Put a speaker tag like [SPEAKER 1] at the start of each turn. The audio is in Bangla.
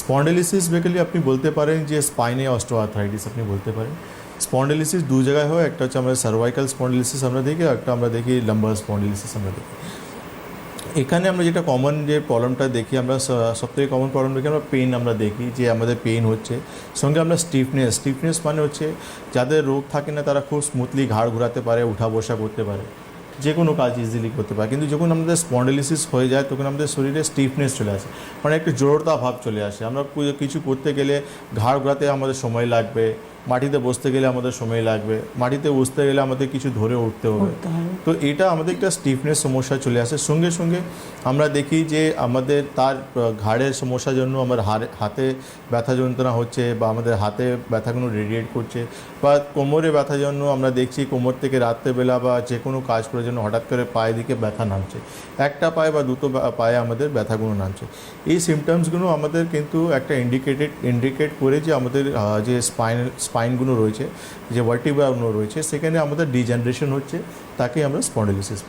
[SPEAKER 1] স্পন্ডেলিসিস বেকালি আপনি বলতে পারেন যে স্পাইনে অস্টোআর্থ্রাইটিস আপনি বলতে পারেন। স্পন্ডেলিসিস দু জায়গায় হয়, একটা হচ্ছে আমরা সার্ভাইকাল স্পন্ডেলিসিস আমরা দেখি একটা আমরা দেখি লাম্বার স্পন্ডেলিসিস আমরা দেখি। এখানে আমরা যেটা কমন যে প্রবলেমটা দেখি, আমরা সব থেকে কমন প্রবলেম দেখি আমরা পেন আমরা দেখি, যে আমাদের পেন হচ্ছে। সঙ্গে আমরা স্টিফনেস স্টিফনেস মানে হচ্ছে যাদের রোগ থাকে না, তারা খুব স্মুথলি ঘাড় ঘোরাতে পারে উঠা বসা করতে পারে। যে কোনো কাজ ইজিলি করতে পারে। কিন্তু যখন আমাদের স্পন্ডেলিসিস হয়ে যায়, তখন আমাদের শরীরে স্টিফনেস চলে আসে। মানে একটু জড়তা ভাব চলে আসে। আমরা কিছু করতে গেলে ঘাড় ঘোরাতে আমাদের সময় লাগবে। মাটিতে বসতে গেলে আমাদের সময় লাগবে মাটিতে বসতে গেলে আমাদের কিছু ধরে উঠতে হবে। তো এটা আমাদের একটা স্টিফনেস সমস্যা চলে আসে। সঙ্গে সঙ্গে আমরা দেখি যে আমাদের তার ঘাড়ের সমস্যার জন্য আমার হাড়ে- হাতে ব্যথা যন্ত্রণা হচ্ছে বা আমাদের হাতে ব্যথাগুলো রেডিয়েট করছে বা কোমরে ব্যথার জন্য আমরা দেখছি কোমর থেকে রাত্রেবেলা বা যে কোনো কাজ করার জন্য হঠাৎ করে পায়ে দিকে ব্যথা নামছে। একটা পায়ে বা দুটো পায়ে আমাদের ব্যথাগুলো নামছে। এই সিমটমসগুলো আমাদের কিন্তু একটা ইন্ডিকেটেড ইন্ডিকেট করে যে আমাদের যে স্পাইন স্পাইনগুলো রয়েছে যে ভার্টিব্রাগুলো রয়েছে সেখানে আমাদের ডিজেনারেশন হচ্ছে তাকে আমরা স্পন্ডিলিসিস